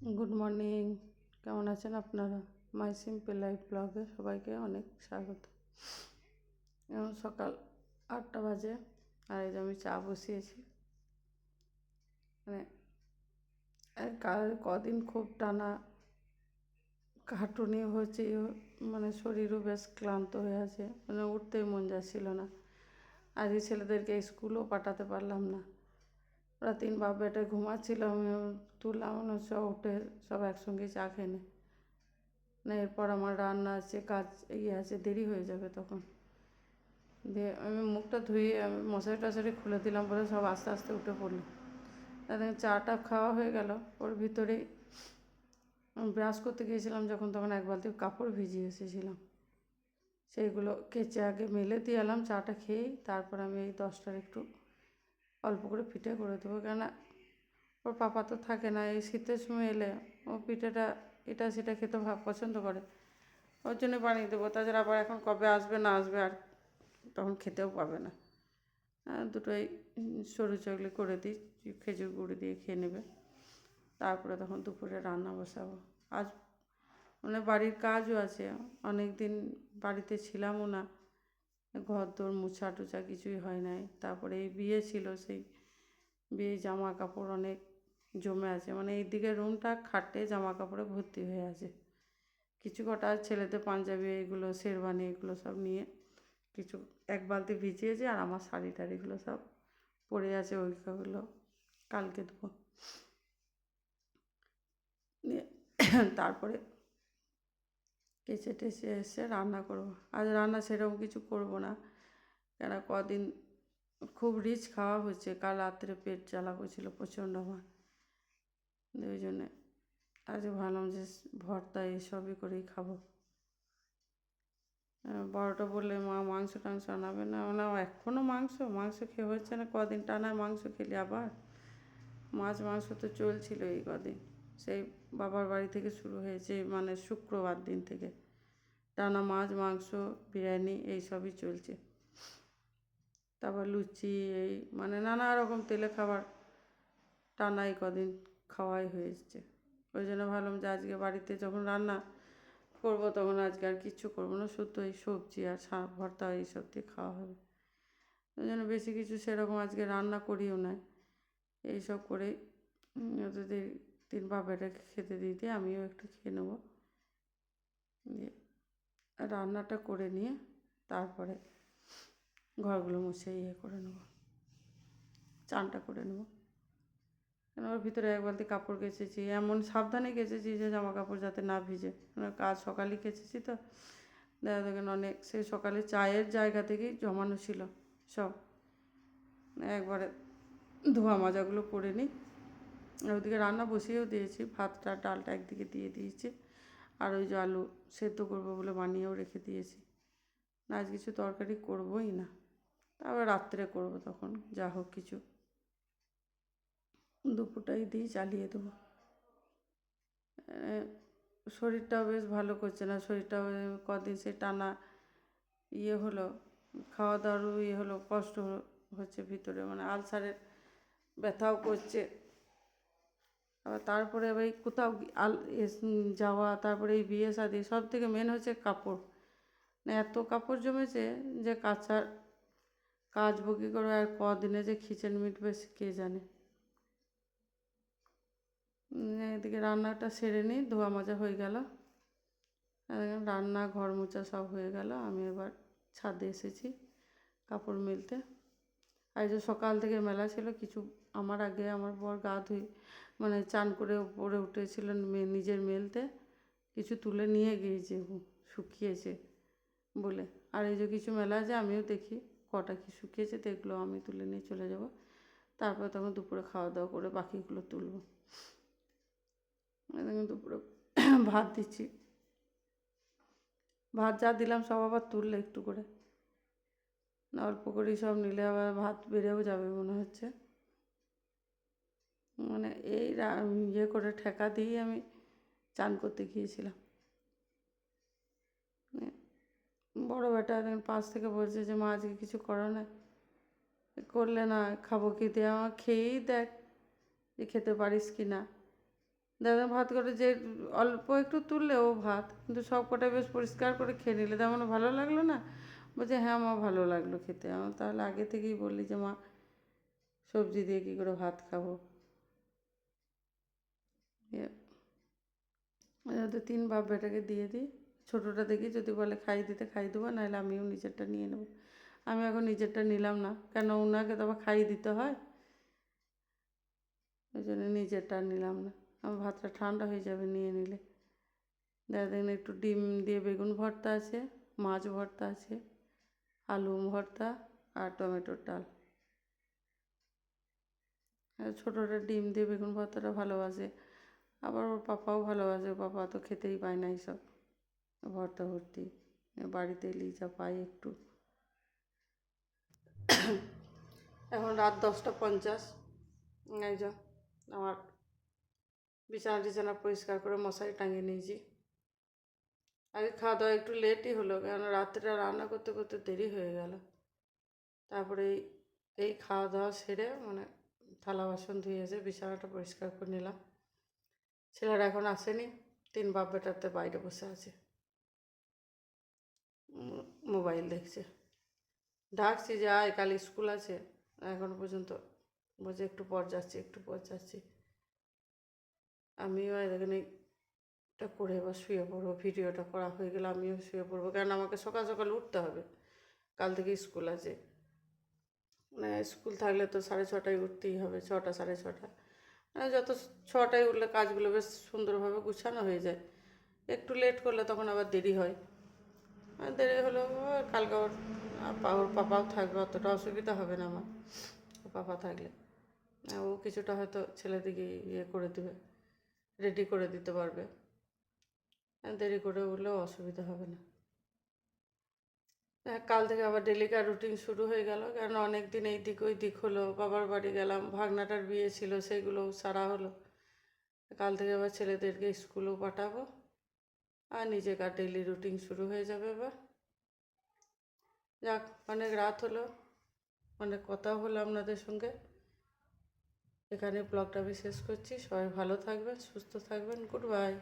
Good morning কেমন আছেন আপনারা? মাই সিম্পল লাইফ ব্লগে সবাইকে অনেক স্বাগত। এখন সকাল আটটা বাজে, আর এই যে আমি চা বসিয়েছি। মানে কাল কদিন খুব টানা খাটুনি হচ্ছে মানে শরীরও বেশ ক্লান্ত হয়ে আছে। মানে উঠতেই মন যাচ্ছিল না। আজকে ছেলেদেরকে স্কুলও পাঠাতে পারলাম না। ওরা তিন বাপ বেটে ঘুমাচ্ছিল, আমি তুললাম সব উঠে সব একসঙ্গে চা খেয়ে নে। এরপর আমার রান্না আছে, কাজ ইয়ে আছে, দেরি হয়ে যাবে তখন। দিয়ে আমি মুখটা ধুয়ে আমি মশারি টশারি খুলে দিলাম, বলে সব আস্তে আস্তে উঠে পড়ল। তাদের চাটা খাওয়া হয়ে গেল, ওর ভিতরেই ব্রাশ করতে গিয়েছিলাম, যখন তখন এক বালতি কাপড় ভিজিয়ে এসেছিলাম। সেইগুলো কেচে আগে মেলে দিয়ে এলাম, চাটা খেয়েই তারপর আমি এই দশটার একটু অল্প করে পিঠে করে দেবো। কেন ওর পাপা তো থাকে না, এই শীতের সময় এলে ও পিঠেটা এটা সেটা খেতে পছন্দ করে। ওর জন্য বানিয়ে দেবো। তাছাড়া আবার এখন কবে আসবে না আসবে আর তখন খেতেও পাবে না। দুটোই সরু চকলি করে দিই, খেজুর গুঁড়ি দিয়ে খেয়ে নেবে। তারপরে তখন দুপুরে রান্না বসাবো। আজ মানে বাড়ির কাজও আছে অনেক দিন বাড়িতে ছিলামও না। ঘর দোর মোছা টোছা কিছুই হয় নাই। তারপরে এই বিয়ে ছিল, সেই বিয়ে জামা কাপড় অনেক জমে আছে। মানে এই দিকের রুমটা খাটে জামা কাপড়ে ভর্তি হয়ে আছে। কিছু কটা ছেলেদের পাঞ্জাবি এগুলো শেরবানি এগুলো সব নিয়ে কিছু এক বালতি ভিজিয়েছে আর আমার শাড়ি টাড়িগুলো সব পড়ে আছে ওইগুলো কালকে দেবো তারপরে কেচে টেচে এসে রান্না করব। আজ রান্না সেরকম কিছু করব না। কেন কদিন খুব রিচ খাওয়া হচ্ছে কাল রাত্রে পেট জ্বালা করছিল প্রচণ্ড আমার। ওই জন্যে আজ ভাবলাম যে ভর্তা এইসবই করেই খাব। বড়টা বললে, মা, মাংস টাংস আনাবে না? না এখনও মাংস? মাংস খেয়ে হচ্ছে না। কদিন টানা মাংস খেলি আবার? মাছ মাংস তো চলছিল এই কদিন। সেই বাবার বাড়ি থেকে শুরু হয়েছে মানে শুক্রবার দিন থেকে। টানা মাছ, মাংস, বিরিয়ানি এই সবই চলছে। তারপর লুচি, এই মানে নানা রকম তেলে খাবার টানাই কদিন খাওয়াই হয়েছে। ওই জন্য ভাবলাম যে আজকে বাড়িতে যখন রান্না করব তখন আজকে আর কিচ্ছু করব না, শুধু এই সবজি আর শাক, ভর্তা এইসব দিয়ে খাওয়া হবে। ওই জন্য বেশি কিছু সেরকম আজকে রান্না করিও না। এইসব করেই ওদের তিন বাবাটাকে খেতে দিয়ে দিয়ে আমিও একটু খেয়ে নেব। দিয়ে রান্নাটা করে নিয়ে তারপরে ঘরগুলো মুছে ইয়ে করে নেব। চানটা করে নেব। কেন ওর ভিতরে এক বালতি কাপড় কেচেছি, এমন সাবধানে কেচেছি যে জামা কাপড় যাতে না ভিজে। কাজ সকালেই কেচেছি তো, দেখা দেখেন অনেক সেই সকালে চায়ের জায়গা থেকেই জমানো ছিল সব। একবারে ধোয়া মাজাগুলো করে নিই। ওদিকে রান্না বসিয়েও দিয়েছি। ভাতটা, ডালটা একদিকে দিয়ে দিয়েছি। আর ওই যে আলু সেদ্ধ করব বলে বানিয়েও রেখে দিয়েছি। না, আজ কিছু তরকারি করবোই না। তারপর রাত্রে করব তখন, যা হোক কিছু। দুপুরটাই দিয়ে চালিয়ে দেবো। শরীরটাও বেশ ভালো করছে না। শরীরটাও কদিন সে টানা ইয়ে হলো খাওয়া দাওয়ারও ইয়ে হলো, কষ্ট হচ্ছে ভিতরে। মানে আলসারের ব্যথাও করছে। আবার তারপরে এই কোথাও আল যাওয়া, তারপরে এই বিয়ে শাদি সব থেকে মেন হচ্ছে কাপড়। মানে এত কাপড় জমেছে যে কাচার কাজ বকি করে আর কদিনে যে খিচেন মিটবে কে জানে। এদিকে রান্নাটা সেরে নিই, ধোয়া মাজা হয়ে গেল। রান্না, ঘর মোচা সব হয়ে গেল, আমি এবার ছাদে এসেছি কাপড় মেলতে। আর যে সকাল থেকে মেলা ছিল, কিছু আমার আগে, আমার বর গা ধুই মানে চান করে উপরে উঠেছিলেন নিজের মেলতে। কিছু তুলে নিয়ে গিয়েছে শুকিয়েছে বলে। আর এই যে কিছু মেলা আছে, আমিও দেখি কটা কি শুকিয়েছে, দেখল আমি তুলে নিয়ে চলে যাব। তারপর তখন দুপুরে খাওয়া দাওয়া করে বাকিগুলো তুলব। দুপুরে ভাত দিচ্ছি। ভাত যা দিলাম সব আবার তুললে একটু করে। না, অল্প করেই সব নিলে আবার ভাত বেড়েও যাবে মনে হচ্ছে। এই ইয়ে করে ঠেকা দিয়ে আমি চান করতে গিয়েছিলাম। বড় বেটা পাশ থেকে বলছে যে, মা, আজকে কিছু করো না। করলে না, খাব কি? দিয়ে আমার খেয়েই দেখ যে খেতে পারিস কি না। দাদা ভাত করে যে অল্প একটু তুললে ও ভাত, কিন্তু সব কটা বেশ পরিষ্কার করে খেয়ে নিলে। তেমন ভালো লাগল না? বলছে হ্যাঁ মা, ভালো লাগল খেতে। আমার তাহলে আগে থেকেই বললি যে, মা, সবজি দিয়ে কী করে ভাত খাব? ওদের তিন বাপ বেটাকে দিয়ে দিই। ছোটোটা দেখি যদি বলে খাই দিতে খাই দেবো, নাহলে আমিও নিজেরটা নিয়ে নেব। আমি এখন নিজেরটা নিলাম না, কেন ওনাকে তো আবার খাইয়ে দিতে হয়? ওই জন্য নিজেরটা নিলাম না। আমার ভাতটা ঠান্ডা হয়ে যাবে নিয়ে নিলে। দেখা দেখুন একটু ডিম দিয়ে বেগুন ভর্তা আছে, মাছ ভর্তা আছে, আলু ভর্তা আর টমেটোর ডাল। ছোটোটা ডিম দিয়ে বেগুন ভর্তাটা ভালোবাসে। আবার ওর পাপাও ভালোবাসে ওর পাপা তো খেতেই পায় না এইসব। ভর্তা ভর্তি বাড়িতে এলেই যা পাই একটু। এখন রাত দশটা পঞ্চাশ। এই যা, আমার বিছানা টিছানা পরিষ্কার করে মশারি টাঙিয়ে নিয়েছি। আগে খাওয়া দাওয়া একটু লেটই হলো কেন রাত্রে রান্না করতে করতে দেরি হয়ে গেল। তারপরে এই এই খাওয়া দাওয়া সেরে মানে থালা বাসন ধুয়ে এসে বিছানাটা পরিষ্কার করে নিলাম। ছেলেরা এখন আসেনি, তিন বাপ বেটাতে বাইরে বসে আছে। মোবাইল দেখছে। ডাকছি যে, আয়, কাল স্কুল আছে। এখনও পর্যন্ত বলছে, একটু পর যাচ্ছি, একটু পর যাচ্ছি। আমিও এখানে এটা করে এবার শুয়ে পড়ব, ভিডিওটা করা হয়ে গেলে আমিও শুয়ে পড়ব। কারণ আমাকে সকাল সকাল উঠতে হবে, কাল থেকে স্কুল আছে। মানে স্কুল থাকলে তো সাড়ে ছটায় উঠতেই হবে, ছটা, সাড়ে ছটা। যত ছটায় উঠলে কাজগুলো বেশ সুন্দরভাবে গুছানো হয়ে যায়। একটু লেট করলে তখন আবার দেরি হয়। দেরি হলেও কালকে ওর ওর পাপাও থাকবে, অতটা অসুবিধা হবে না আমার। পাপা থাকলে। ও কিছুটা হয়তো ছেলেদিকে ইয়ে করে দেবে রেডি করে দিতে পারবে। দেরি করে উঠলেও অসুবিধা হবে না। কাল থেকে আবার ডেলিকার রুটিন শুরু হয়ে গেল। কারণ অনেক দিন এই দিক ওই দিক হলো, বাবার বাড়ি গেলাম, ভাগনাটার বিয়ে ছিল সেগুলোও সারা হলো। কাল থেকে আবার ছেলেদেরকে স্কুলেও পাঠাবো। আর নিজেকার ডেলি রুটিন শুরু হয়ে যাবে এবার যাক, অনেক রাত হলো, অনেক কথা হলো আপনাদের সঙ্গে। এখানে ব্লগটা আমি শেষ করছি। সবাই ভালো থাকবেন, সুস্থ থাকবেন গুড বাই